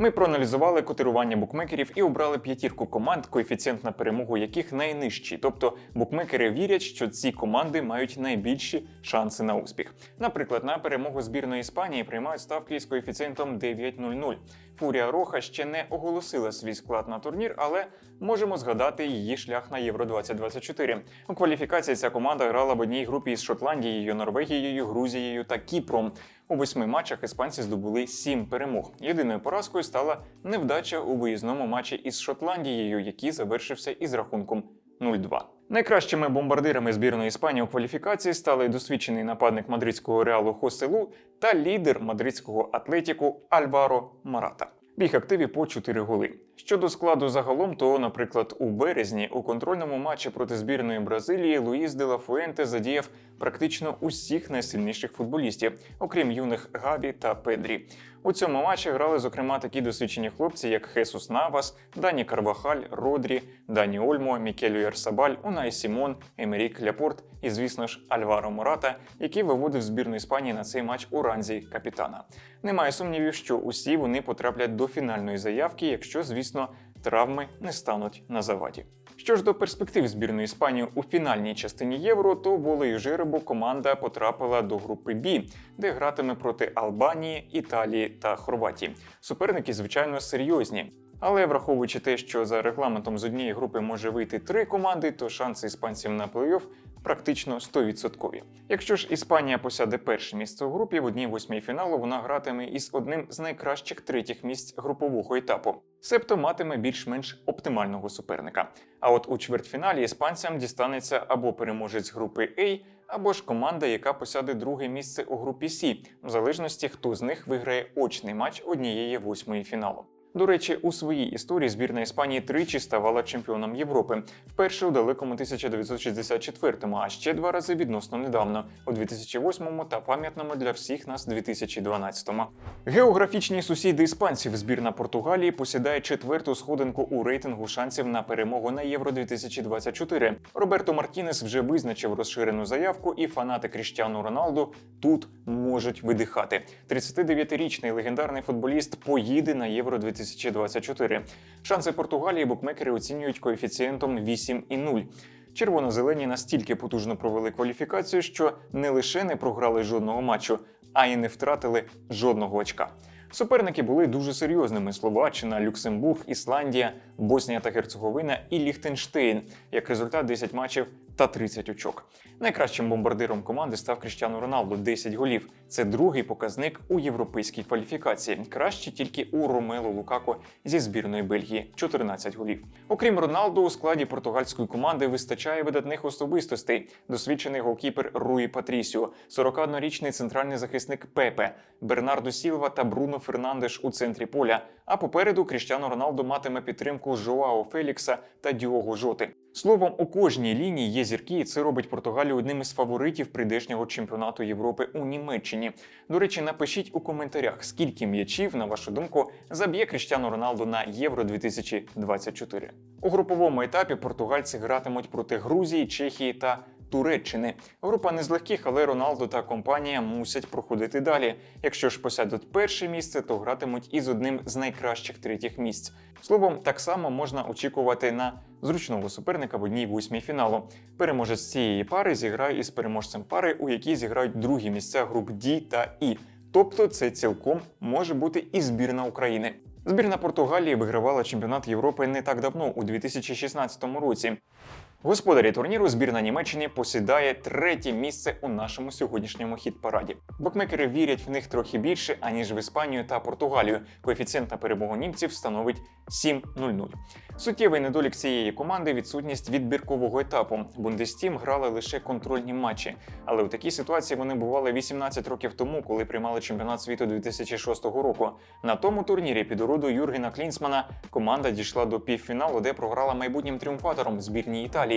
Ми проаналізували котирування букмекерів і обрали п'ятірку команд, коефіцієнт на перемогу яких найнижчий. Тобто букмекери вірять, що ці команди мають найбільші шанси на успіх. Наприклад, на перемогу збірної Іспанії приймають ставки з коефіцієнтом 9.00. Фурія Роха ще не оголосила свій склад на турнір, але можемо згадати її шлях на Євро 2024. У кваліфікації ця команда грала в одній групі із Шотландією, Норвегією, Грузією та Кіпром. У восьми матчах іспанці здобули сім перемог. Єдиною поразкою стала невдача у виїзному матчі із Шотландією, який завершився із рахунком 0-2. Найкращими бомбардирами збірної Іспанії у кваліфікації стали досвідчений нападник мадридського реалу Хоселу та лідер мадридського атлетіку Альваро Марата. В активів активі по 4 голи. Щодо складу загалом, то, наприклад, у березні у контрольному матчі проти збірної Бразилії Луїс де ла Фуенте задіяв практично усіх найсильніших футболістів, окрім юних Габі та Педрі. У цьому матчі грали, зокрема, такі досвідчені хлопці, як Хесус Навас, Дані Карвахаль, Родрі, Дані Ольмо, Мікелю Ярсабаль, Унай Сімон, Емерік Ляпорт і, звісно ж, Альваро Мората, який виводив збірну Іспанії на цей матч у ранзі капітана. Немає сумнівів, що усі вони потраплять до фінальної заявки, якщо, звісно, травми не стануть на заваді. Що ж до перспектив збірної Іспанії у фінальній частині євро, то волею жеребу команда потрапила до групи Бі, де гратиме проти Албанії, Італії та Хорватії. Суперники, звичайно, серйозні. Але враховуючи те, що за регламентом з однієї групи може вийти три команди, то шанси іспанців на плей-офф практично 100%. Якщо ж Іспанія посяде перше місце у групі, в одній восьмій фіналу вона гратиме із одним з найкращих третіх місць групового етапу, себто матиме більш-менш оптимального суперника. А от у чвертьфіналі іспанцям дістанеться або переможець групи А, або ж команда, яка посяде друге місце у групі С, в залежності хто з них виграє очний матч однієї восьмої фіналу. До речі, у своїй історії збірна Іспанії тричі ставала чемпіоном Європи. Вперше у далекому 1964-му, а ще два рази відносно недавно, у 2008-му та пам'ятному для всіх нас 2012-му. Географічні сусіди іспанців збірна Португалії посідає четверту сходинку у рейтингу шансів на перемогу на Євро 2024. Роберто Мартінес вже визначив розширену заявку, і фанати Кріштіану Роналду тут можуть видихати. 39-річний легендарний футболіст поїде на Євро 2024. Шанси Португалії букмекери оцінюють коефіцієнтом 8,0. Червоно-зелені настільки потужно провели кваліфікацію, що не лише не програли жодного матчу, а й не втратили жодного очка. Суперники були дуже серйозними: Словаччина, Люксембург, Ісландія, Боснія та Герцеговина і Ліхтенштейн. Як результат 10 матчів та 30 очок. Найкращим бомбардиром команди став Кріштіану Роналду 10 голів. Це другий показник у європейській кваліфікації. Краще тільки у Ромелу Лукако зі збірної Бельгії 14 голів. Окрім Роналду, у складі португальської команди вистачає видатних особистостей. Досвідчений голкіпер Руї Патрісіо, 41-річний центральний захисник Пепе, Бернардо Сілва та Бруно Фернандеш у центрі поля. А попереду Кріштіану Роналду матиме підтримку Жоао Фелікса та Діого Жоти. Словом, у кожній лінії є зірки, і це робить Португалію одним із фаворитів прийдешнього чемпіонату Європи у Німеччині. До речі, напишіть у коментарях, скільки м'ячів, на вашу думку, заб'є Кріштіану Роналду на Євро 2024. У груповому етапі португальці гратимуть проти Грузії, Чехії та Туреччини. Група не з легких, але Роналдо та компанія мусять проходити далі. Якщо ж посядуть перше місце, то гратимуть із одним з найкращих третіх місць. Словом, так само можна очікувати на зручного суперника в одній восьмій фіналу. Переможець цієї пари зіграє із переможцем пари, у якій зіграють другі місця груп D та І. Тобто це цілком може бути і збірна України. Збірна Португалії вигравала чемпіонат Європи не так давно, у 2016 році. Господарі турніру збірна Німеччини посідає третє місце у нашому сьогоднішньому хіт-параді. Букмекери вірять в них трохи більше, аніж в Іспанію та Португалію. Коефіцієнт на перемогу німців становить 7-0-0. Суттєвий недолік цієї команди відсутність відбіркового етапу. Бундестім грали лише контрольні матчі, але у такій ситуації вони бували 18 років тому, коли приймали чемпіонат світу 2006 року. На тому турнірі під орудою Юргена Клінсмана команда дійшла до півфіналу, де програла майбутнім тріумфатором збірній Італії.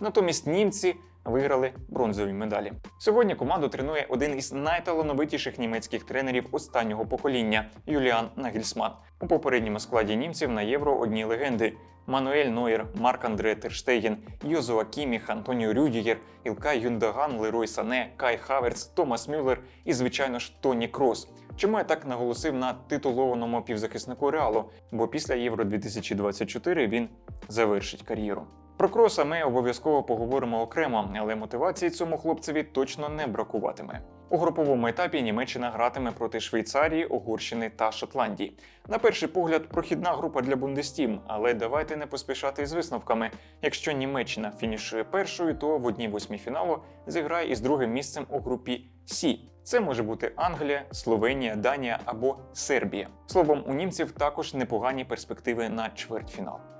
Натомість німці виграли бронзові медалі. Сьогодні команду тренує один із найталановитіших німецьких тренерів останнього покоління Юліан Нагельсман. У попередньому складі німців на євро одні легенди. Мануель Нойер, Марк Андре Терштеген, Йозуа Кіміх, Антоніо Рюдігер, Ілкай Юндаган, Лерой Сане, Кай Хаверц, Томас Мюллер і, звичайно ж, Тоні Крос. Чому я так наголосив на титулованому півзахиснику Реалу? Бо після Євро 2024 він завершить кар'єру. Про кроса ми обов'язково поговоримо окремо, але мотивації цьому хлопцеві точно не бракуватиме. У груповому етапі Німеччина гратиме проти Швейцарії, Угорщини та Шотландії. На перший погляд, прохідна група для Бундестім, але давайте не поспішати з висновками. Якщо Німеччина фінішує першою, то в одній восьмій фіналу зіграє із другим місцем у групі Сі. Це може бути Англія, Словенія, Данія або Сербія. Словом, у німців також непогані перспективи на чвертьфінал.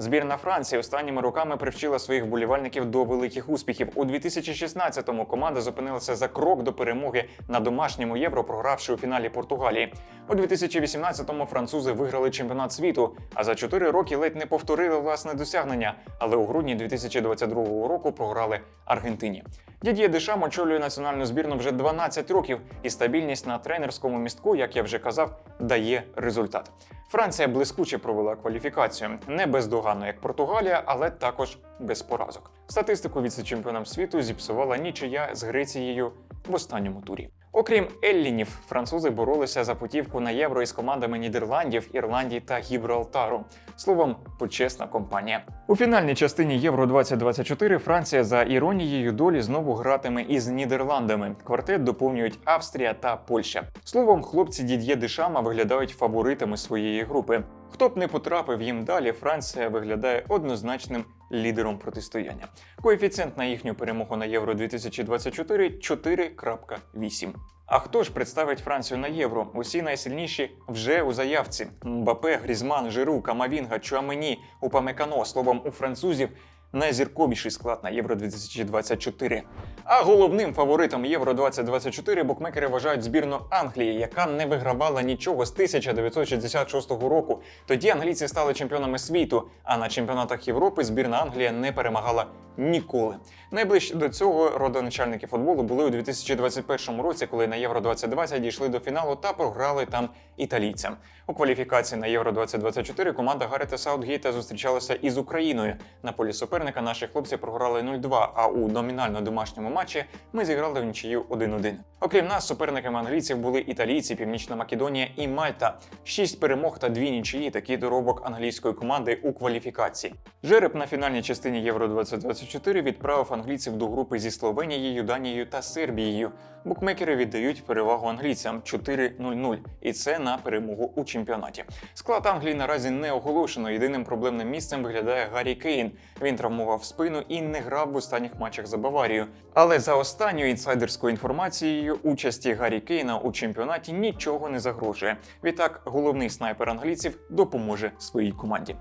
Збірна Франції останніми роками привчила своїх вболівальників до великих успіхів. У 2016-му команда зупинилася за крок до перемоги на домашньому євро, програвши у фіналі Португалії. У 2018-му французи виграли чемпіонат світу, а за 4 роки ледь не повторили власне досягнення. Але у грудні 2022 року програли Аргентині. Дід'є Дешам очолює національну збірну вже 12 років, і стабільність на тренерському містку, як я вже казав, дає результат. Франція блискуче провела кваліфікацію не бездоганно, як Португалія, але також без поразок. Статистику віце-чемпіонам світу зіпсувала нічия з Грецією в останньому турі. Окрім Еллінів, французи боролися за путівку на євро із командами Нідерландів, Ірландії та Гібралтару. Словом, почесна компанія. У фінальній частині Євро 2024 Франція за іронією долі знову гратиме із Нідерландами. Квартет доповнюють Австрія та Польща. Словом, хлопці Дід'є Дешама виглядають фаворитами своєї групи. Хто б не потрапив їм далі, Франція виглядає однозначним лідером протистояння. Коефіцієнт на їхню перемогу на Євро 2024 4.8. А хто ж представить Францію на євро? Усі найсильніші вже у заявці: Мбапе, Грізман, Жиру, Камавінга, Чуамені, Упамекано. Словом, у французів найзірковіший склад на Євро 2024. А головним фаворитом Євро 2024 букмекери вважають збірну Англії, яка не вигравала нічого з 1966 року. Тоді англійці стали чемпіонами світу, а на чемпіонатах Європи збірна Англія не перемагала ніколи. Найближче до цього родоначальники футболу були у 2021 році, коли на Євро 2020 дійшли до фіналу та програли там італійцям. У кваліфікації на Євро 2024 команда Гарета Саутгейта зустрічалася із Україною. На полі суперника наші хлопці програли 0-2, а у номінально домашньому матчі ми зіграли в нічию 1-1. Окрім нас, суперниками англійців були італійці, Північна Македонія і Мальта. Шість перемог та дві нічиї такий доробок англійської команди у кваліфікації. Жереб на фінальній частині Євро 2024 відправив англійців до групи зі Словенією, Данією та Сербією. Букмекери віддають перевагу англійцям 4-0-0, і це на перемогу у чемпіонаті. Склад Англії наразі не оголошено. Єдиним проблемним місцем виглядає Гаррі Кейн. Він травмував спину і не грав в останніх матчах за Баварію. Але за останньою інсайдерською інформацією, участі Гаррі Кейна у чемпіонаті нічого не загрожує. Відтак, головний снайпер англійців допоможе своїй команді.